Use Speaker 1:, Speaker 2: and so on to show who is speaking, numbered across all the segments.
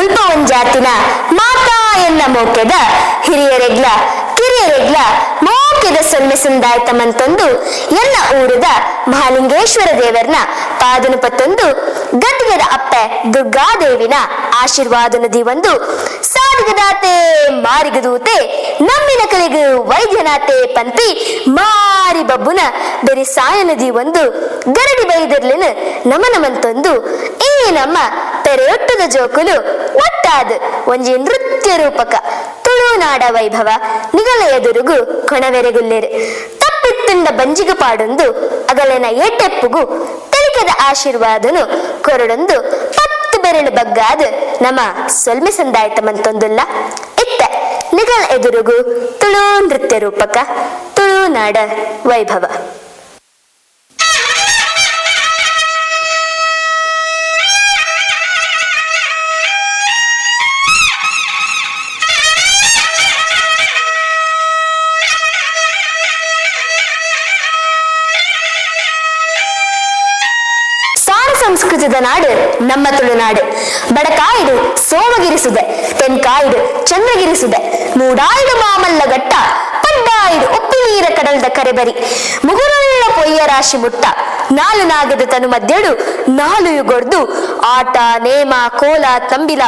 Speaker 1: ಮುಲ್ಪ ಜಾತಿನ ಮಾತಾ ಎನ್ನ ಮೋಕೆದ ಹಿರಿಯರೆಗ್ಲ ಕಿರಿಯರೆಗ್ಲ ಮೋಕೆದ ಸೊನ್ನೆ ಸಂದಾಯ್ತಮಂತೊಂದು ಎನ್ನ ಊರದ ಮಹಾಲಿಂಗೇಶ್ವರ ದೇವರ್ನ ಪಾದನು ಪತ್ತೊಂದು ಗತಿಗದ ಅಪ್ಪೆ ದುರ್ಗಾದೇವಿನ ಆಶೀರ್ವಾದನದಿ ಒಂದು ಸಾರಿಗದಾತೆ ಮಾರಿಗದೂತೆ ನಮ್ಮಿನ ಕಲಿಗು ವೈದ್ಯನಾತೆ ಪಂಪಿ ಮಾರಿ ಬಬ್ಬುನ ಬೆರಿ ಸಾಯನದಿ ಒಂದು ಗರಡಿ ಬೈದಿರ್ಲಿನ ನಮನಮಂತೊಂದು ಈ ನಮ್ಮ ಪೆರೆಯೊಟ್ಟದ ಜೋಕುಲು ಒಟ್ಟಾದ ಒಂಜಿ ನೃತ್ಯ ರೂಪಕ. ತುಳುನಾಡ ವೈಭವ ನಿಗಲ ಎದುರುಗು ಕೊಣವೆರೆಗುಲ್ಲೆರು. ತಪ್ಪಿತ್ತುಂಡ ಬಂಜಿಗ ಪಾಡೊಂದು, ಅಗಲೆನ ಏಟೆಪ್ಪುಗು, ತೆಲಿಕದ ಆಶೀರ್ವಾದನು ಕೊರಡೊಂದು, ಪತ್ತು ಬೆರಳು ಬಗ್ಗಾದ, ನಮ ಸೊಲ್ಮೆ ಸಂದಾಯ್ತಮಂತೊಂದುಲ್ಲ ಇತ್ತ ನಿಗಲ ಎದುರುಗು ತುಳು ನೃತ್ಯ ರೂಪಕ ತುಳುನಾಡ ವೈಭವ. ಸಂಸ್ಕೃತದ ನಾಡು ನಮ್ಮ ತುಳುನಾಡು. ಬಡಕಾಯಿಡು ಸೋಮಗಿರಿಸುದೆ ತೆನ್ಕಾಯಿಡು ಚಂದ್ರಗಿರಿಸುದೆ ಮೂಡಾಯಿಡು ಮಾಮಲ್ಲ ಘಟ್ಟ ಪಡ್ಡಾಯಿಡು ಉಪ್ಪಿ ನೀರ ಕಡಲ್ದ ಕರೆಬರಿ, ಮುಗುರುಳ್ಳ ಪೊಯ್ಯ ರಾಶಿ ಮುಟ್ಟ, ನಾಲು ನಾಗದ ತನು ಮಧ್ಯಡು ನಾಲು ಯುಗೊಡ್ದು ಆಟ, ನೇಮ, ಕೋಲ, ತಂಬಿಲ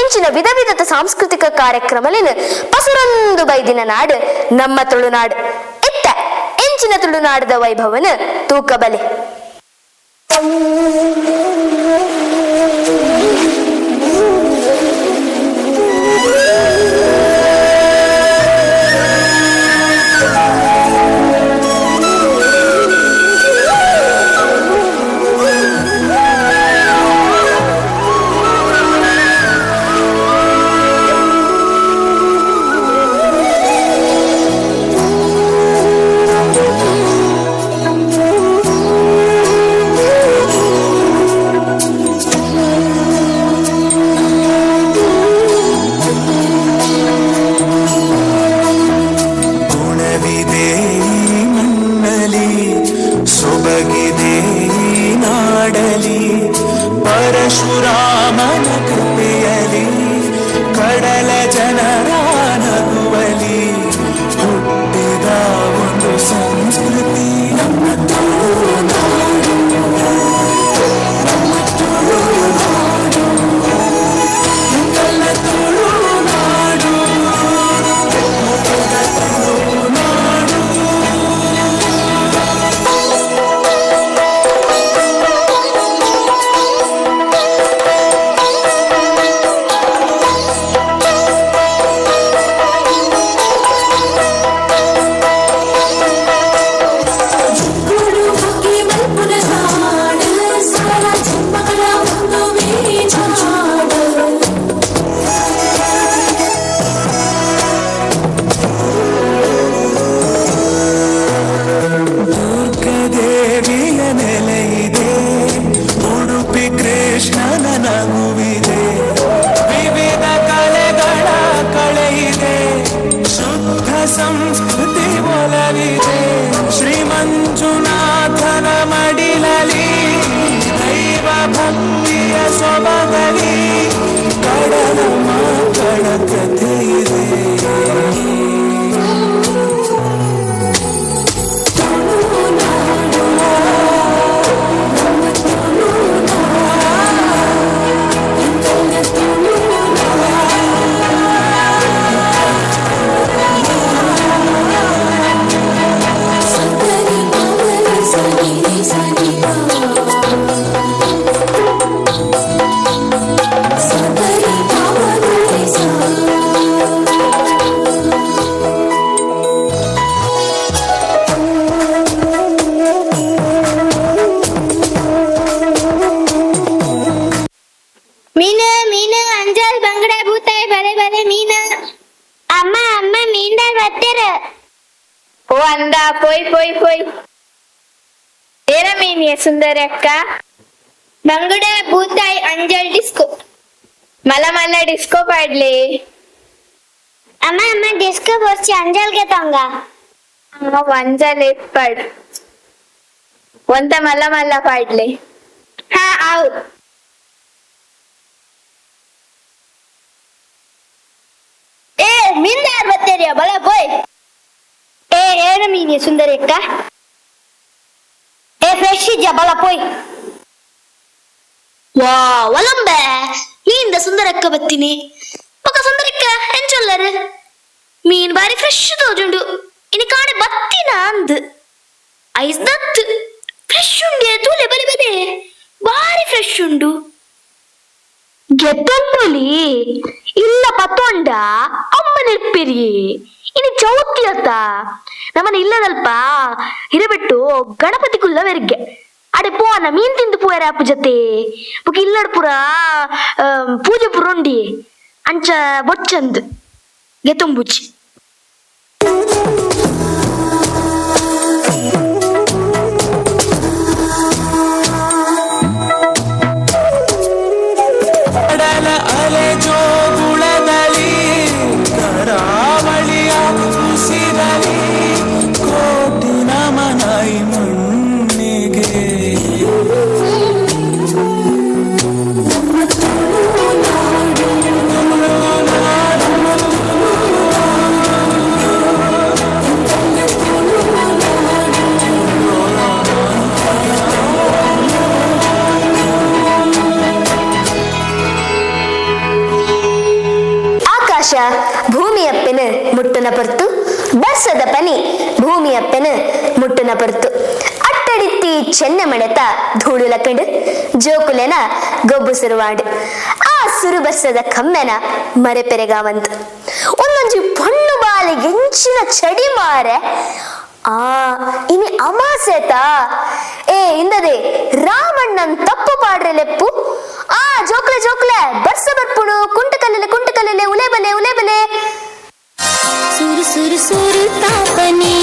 Speaker 1: ಇಂಚಿನ ವಿಧ ವಿಧದ ಸಾಂಸ್ಕೃತಿಕ ಕಾರ್ಯಕ್ರಮಲಿನ ಪಸರೊಂದು ಬೈದಿನ ನಾಡು ನಮ್ಮ ತುಳುನಾಡು. ಇತ್ತ ಇಂಚಿನ ತುಳುನಾಡದ ವೈಭವನ ತೂಕಬಲೆ.
Speaker 2: Thank you. ಪರಶುರಾಮನ ಕೃಪೆಯಲಿ ಕಡಲ ಜನರ
Speaker 3: சமவழி கடலமா கடக்க தெரியுதே చాలా మొన్న డిస్కో పాడలే అమ్మ అమ్మ డిస్కో వచ్చి అంజల్కెత్తాంగా ಒಂದ್ಸಲ ಪಾಡ್ ಒಂತ ಮಲ್ಲ ಮಲ್ಲ ಪಾಡ್ಲಿ ಹಾ ಹೌದು ಏ ಮೀನ್ ಯಾರು ಬರ್ತೀರಿಯ ಬಲ ಬೋಯ್ ಏ ಏನು ಮೀನಿ ಸುಂದರಿ ಅಕ್ಕ ಏ ಫ್ರೆಶ್ ಇದೆಯಾ ಬಲ ಪೋಯ್
Speaker 1: ವಾ ಒಲಂಬೆ ನೀಂದ ಸುಂದರಕ್ಕ ಬತ್ತೀನಿ ఒక సుందరిక్క ఎంచొల్లరు మీన్ బారి ఫ్రెష్ తోజుండు ఇని కాడే బత్తిన అందు ఐస్ దత్తు ఫ్రెష్ ఉండే తూలే బలి బలి ಬಾರಿ ಫ್ರೆಶ್ ಉಂಡು ಗೆದ್ದೊಂದುಲಿ ಇಲ್ಲ ಪತ್ತೊಂಡ ಅಮ್ಮ ನೆನಪಿರಿ ಇನಿ ಚೌತಿ ಅತ್ತ ನಮ್ಮನ ಇಲ್ಲದಲ್ಪ ಹಿರಬಿಟ್ಟು ಗಣಪತಿ ಕುಲ್ಲ ವೆರ್ಗೆ ಅಡೆ ಪೋನ ಮೀನ್ ತಿಂದು ಪೋಯರ ಅಪ್ಪು ಜೊತೆ ಬುಕ್ ಇಲ್ಲಡ್ ಪುರ ಆಮ್, ಪೂಜೆ ಪುರ ಉಂಡಿ ಅಂಚ ಬೊಚ್ಚಂದು ಗೆತ್ತೊಂಬುಚ್ಚಿ ಆಕಾಶ ಭೂಮಿಯಪ್ಪೆನು ಮುಟ್ಟುನ ಪೊರ್ತು ಬರ್ಸದ ಪನಿ ಭೂಮಿಯಪ್ಪೆನು ಮುಟ್ಟುನ ಪೊರ್ತು. ಅಟ್ಟಡಿತ್ತಿ ಚೆನ್ನ ಮಡೆತ ಧೂಳುಲ ಕಂಡು, ಜೋಕುಲೆನ ಗೊಬ್ಬು ಸುರುವಾಡು. ಆ ಸುರು ಬರ್ಸದ ಕಮ್ಮೆನ ಮರೆಪೆರೆಗಾವಂತ. ಒಂದೊಂಜಿ ಪೊಣ್ಣು ಬಾಲಿ ಎಂಚಿನ ಚಡಿ ಮಾರೆ, ಆ, ಇನಿ ಅಮಾಸೆತ. ಏ, ಇಂದದೆ ರಾಮಣ್ಣನ್ ತಪ್ಪು ಪಾಡ್ರೆ ಆ, ಜೋಕ್ಲೆ ಜೋಕ್ಲೆ ಬರ್ಸ ಬರ್ಪುಡು ಕುಂಟ ಕಲ್ಲಲೆ ಕುಂಟ ಕಲ್ಲಲೆ ಉಲೆ ಬಲೆ ಉಲೆ ಬಲೆ
Speaker 4: ಸುರು ಸುರು ಸುರು ತಾಪನಿ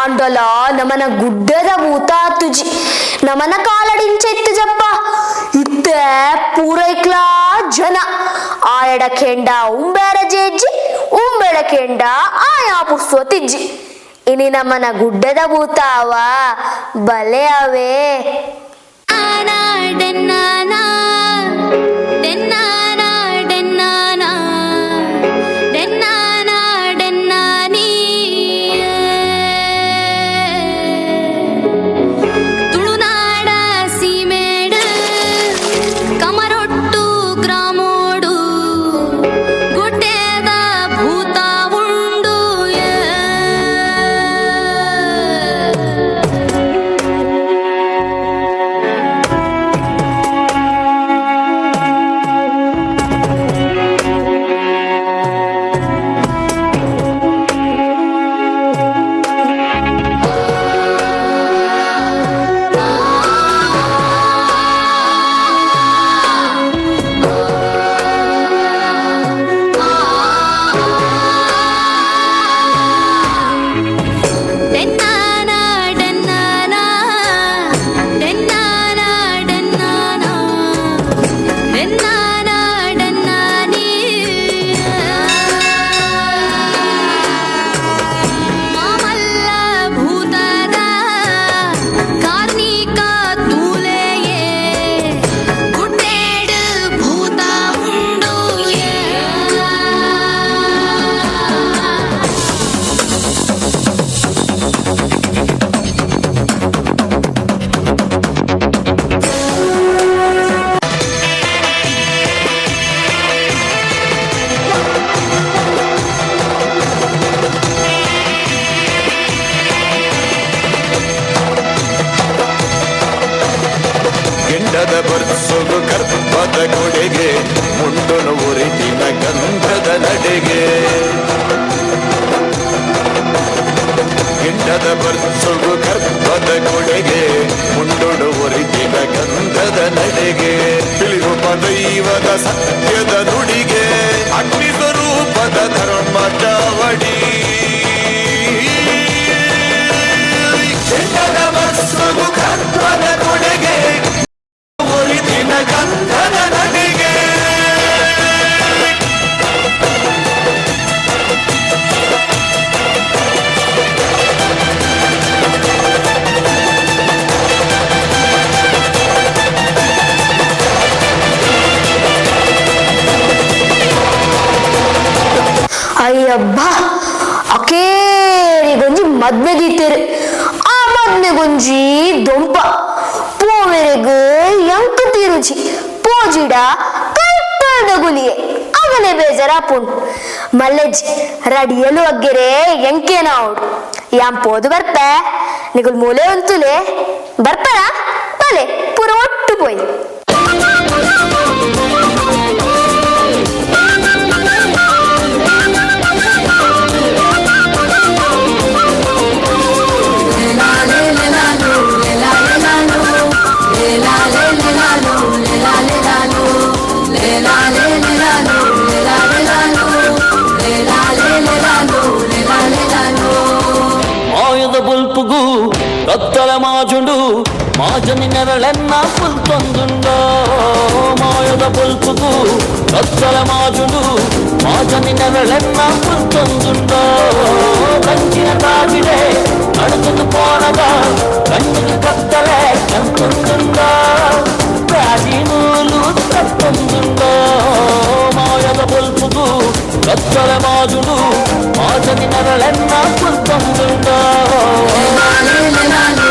Speaker 1: ಆಂಡಲ, ನಮನ ಗುಡ್ಡದ ಭೂತ ತುಜಿ ನಮನ ಕಾಲಡಿಂಚೆತ್ತು ಜಪ್ಪ ಇತ್ತೆ ಪೂರೈಕ್ಲಾ ಜನ. ಆಯಡ ಕೆಂಡ ಉಂಬೇರ ಜೇಜ್ಜಿ ಉಂಬೆಡ ಕೆಂಡ ಆಯಾ ಪುರ್ಸೋ ತಿಜ್ಜಿ. ಇನಿ ನಮನ ಗುಡ್ಡದ ಭೂತಾವ ಬಲೆ ಅವೇ
Speaker 5: Gaza.
Speaker 1: ಅಯ್ಯಬ್ಬ ಅಕೇರಿಗೊಂಜಿ ಮದ್ವೆ ದೀತೆರು ಆ ಮದ್ಮೆಗೊಂಜಿ ದೊಂಪ. ಪೋವೆರೆಗ್ ಎಂಕ ತಿರುಚಿ ಪೋಜಿಡ ಕೈಪದ ಗುಲಿಯೆ ಅವನೇ ಬೇಜಾರಾಪುಂಡು ಮಲ್ಲೆಜ್ಜಿ ರಡಿಯಲು ಅಗ್ಗೆರೆ ಎಂಕೇನ ಅವಡು ಯಾಂ ಪೋದು ಬರ್ಪೆ? ನಿಗುಲ್ ಮೂಲೆ ಒಂತುಲೆ. ಬರ್ಪರ
Speaker 6: ಮಾಜನಿ ನೆರಳೆನ್ನ ಪುಲ್ತೊಂದುಂಡೋ ಮಾಯದ ಬುಲ್ಪುಗು ಕತ್ತಲ ಮಾಜುಂಡು ಮಾಜನಿ ನೆರಳೆನ್ನ ಪುಲ್ತೊಂದುಂಡೋ ಕಂಚಿನ ಕಾಗಿಡೆ ನಡುಕುದು ಪೋನಗ ಕಣ್ಣಿಗೆ ಕತ್ತಲೆ ಕೆಂಪುಂದುಂಡೋ ಪ್ರಾಚೀನೂಲು ತಪ್ಪೊಂದುಂಡೋ ಮಾಯದ ಬುಲ್ಪುಗು ಕತ್ತಲ ಮಾಜುಡು ಮಾಜನಿ ನೆರಳೆನ್ನ ಪುಲ್ತೊಂದುಂಡೋ
Speaker 1: ಪೂರ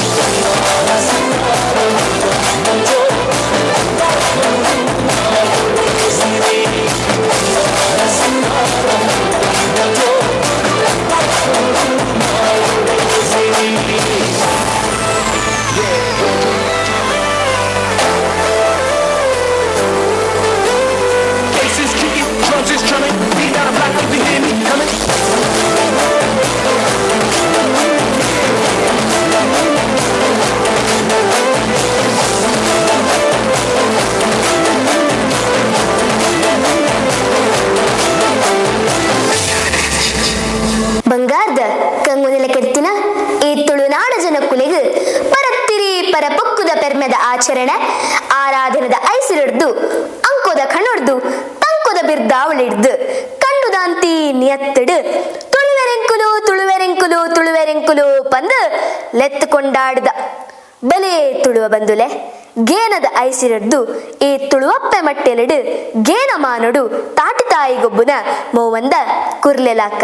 Speaker 1: ಆರಾಧನದ ಅಂಕುದ ಅಂಕೋದ ತಂಕುದ ತಂಕೋದ ಬಿರ್ದಾವಳಿಡ್ದು ಕಂಡುದಾಂತಿ ನಿಯತ್ತಿಡು, ತುಳುವೆರೆಂಕುಲು ತುಳುವೆರೆಂಕುಲು ತುಳುವೆರೆಂಕುಲು ಪಂದು ಲೆತ್ತು ಕೊಂಡಾಡ್ದ ಬಲೆ ತುಳುವ ಬಂದುಲೆ, ಗೇನದ ಐಸಿರಡ್ದು, ಈ ತುಳುವಪ್ಪೆ ಮಟ್ಟೆಲಿಡು ಗೇನ ಮಾನುಡು ತಾಟಿ ತಾಯಿಗೊಬ್ಬುನ ಮೋವಂದ ಕುರ್ಲೆಲಾಕ.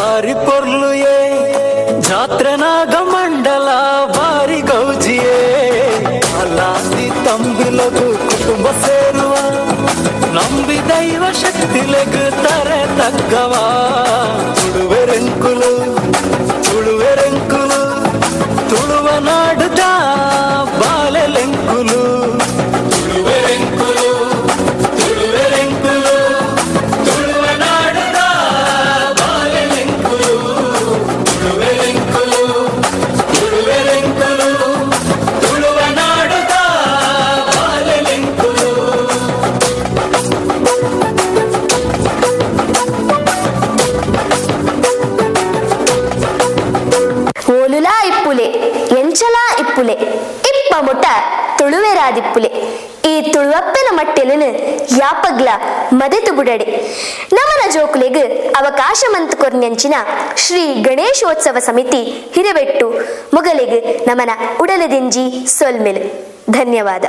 Speaker 7: ಬಾರಿ ಪೊರ್ಲುಯೇ ಜಾತ್ರೆನಾಗ ಮಂಡಲ ಬಾರಿ ಗೌಜಿಯೇ ಅಲಾದಿ ತಂಬಿಲಗು ಕುಟುಂಬ ಸೇರುವ ನಂಬಿ ದೈವ ಶಕ್ತಿಲೆಗು ತರೆ ತಗ್ಗವ ತುಳುವೆರೆಂಕುಲು
Speaker 1: ತುಳುವೆರಾದಿಪ್ಪುಲೆ ಈ ತುಳುವಪ್ಪನ ಮಟ್ಟೆಲನು ಯಾಪಗ್ಲ ಮದೆತು ಬುಡಡೆ. ನಮನ ಜೋಕುಲೆಗ್ ಅವಕಾಶ ಮಂತ್ ಕೊರ್ನೆಂಚಿನ ಶ್ರೀ ಗಣೇಶೋತ್ಸವ ಸಮಿತಿ ಹಿರೆಬೆಟ್ಟು ಮುಗಲೆಗ್ ನಮನ ಉಡಲದಿಂಜಿ ಸೊಲ್ಮೆಲ್. ಧನ್ಯವಾದ.